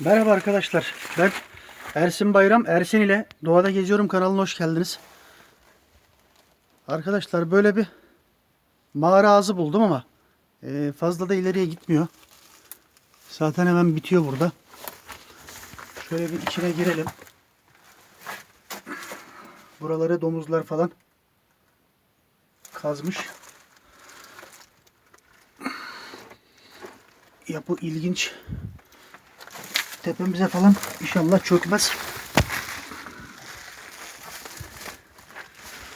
Merhaba arkadaşlar. Ben Ersin Bayram. Ersin ile Doğada Geziyorum kanalına hoş geldiniz. Arkadaşlar böyle bir mağara ağzı buldum ama e, fazla da ileriye gitmiyor. Zaten hemen bitiyor burada. Şöyle bir içine girelim. Buraları domuzlar falan kazmış. Yapı ilginç tepemize falan inşallah çökmez.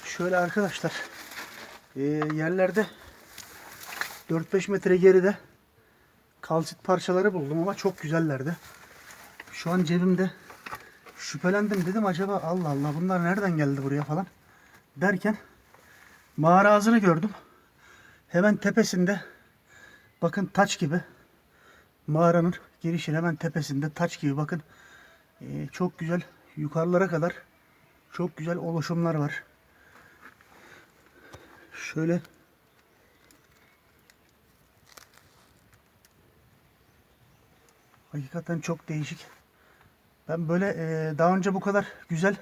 Şöyle arkadaşlar e, yerlerde 4-5 metre geride kalsit parçaları buldum ama çok güzellerdi. Şu an cebimde şüphelendim dedim acaba Allah Allah bunlar nereden geldi buraya falan derken mağara ağzını gördüm. Hemen tepesinde bakın taç gibi mağaranın girişin hemen tepesinde taç gibi bakın Ee, çok güzel yukarılara kadar çok güzel oluşumlar var. Şöyle hakikaten çok değişik. Ben böyle e, daha önce bu kadar güzel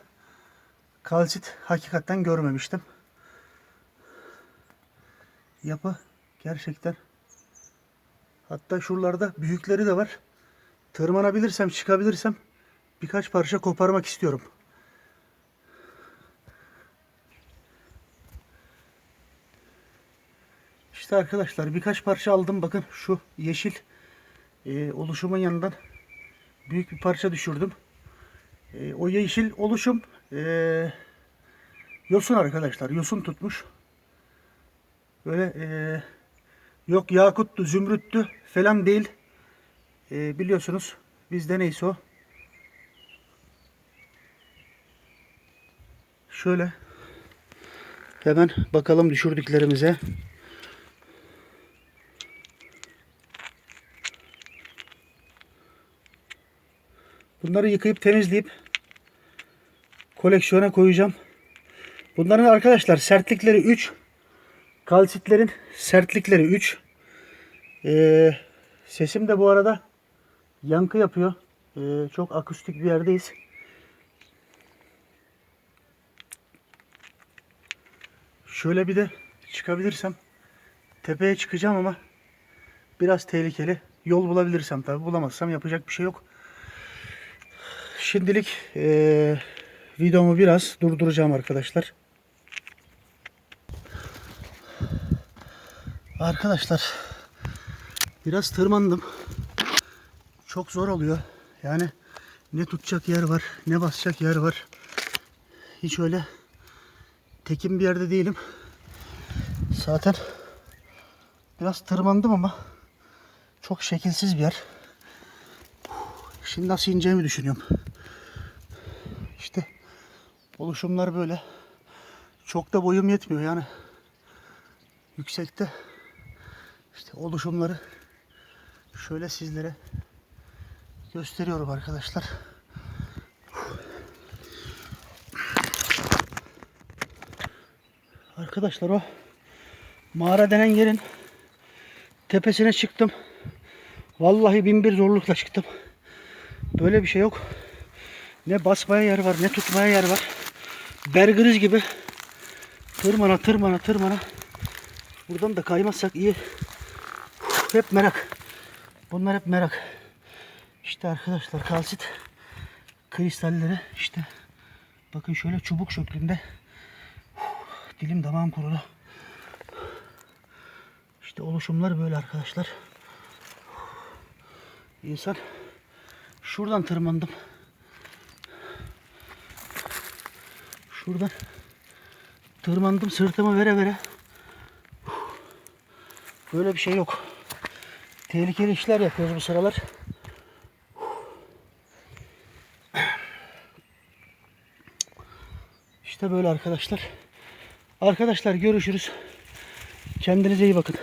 kalsit hakikaten görmemiştim. Yapı gerçekten Hatta şuralarda büyükleri de var. Tırmanabilirsem, çıkabilirsem birkaç parça koparmak istiyorum. İşte arkadaşlar birkaç parça aldım. Bakın şu yeşil e, oluşumun yanından büyük bir parça düşürdüm. E, o yeşil oluşum e, yosun arkadaşlar. Yosun tutmuş. Böyle e, Yok yakuttu, zümrüttü falan değil. Ee, biliyorsunuz bizde neyse o. Şöyle hemen bakalım düşürdüklerimize. Bunları yıkayıp temizleyip koleksiyona koyacağım. Bunların arkadaşlar sertlikleri 3. Kalsitlerin sertlikleri 3. Ee, sesim de bu arada yankı yapıyor. Ee, çok akustik bir yerdeyiz. Şöyle bir de çıkabilirsem tepeye çıkacağım ama biraz tehlikeli. Yol bulabilirsem tabi bulamazsam yapacak bir şey yok. Şimdilik ee, videomu biraz durduracağım arkadaşlar. Arkadaşlar biraz tırmandım. Çok zor oluyor. Yani ne tutacak yer var, ne basacak yer var. Hiç öyle tekin bir yerde değilim. Zaten biraz tırmandım ama çok şekilsiz bir yer. Şimdi nasıl ineceğimi düşünüyorum. İşte oluşumlar böyle. Çok da boyum yetmiyor yani. Yüksekte işte oluşumları şöyle sizlere gösteriyorum arkadaşlar. Arkadaşlar o mağara denen yerin tepesine çıktım. Vallahi bin bir zorlukla çıktım. Böyle bir şey yok. Ne basmaya yer var ne tutmaya yer var. Bergriz gibi tırmana tırmana tırmana. Buradan da kaymazsak iyi. Hep merak. Bunlar hep merak. İşte arkadaşlar kalsit kristalleri işte bakın şöyle çubuk şeklinde. Dilim damağım kurudu. İşte oluşumlar böyle arkadaşlar. İnsan şuradan tırmandım. Şuradan tırmandım sırtımı vere vere. Böyle bir şey yok. Tehlikeli işler yapıyoruz bu sıralar. İşte böyle arkadaşlar. Arkadaşlar görüşürüz. Kendinize iyi bakın.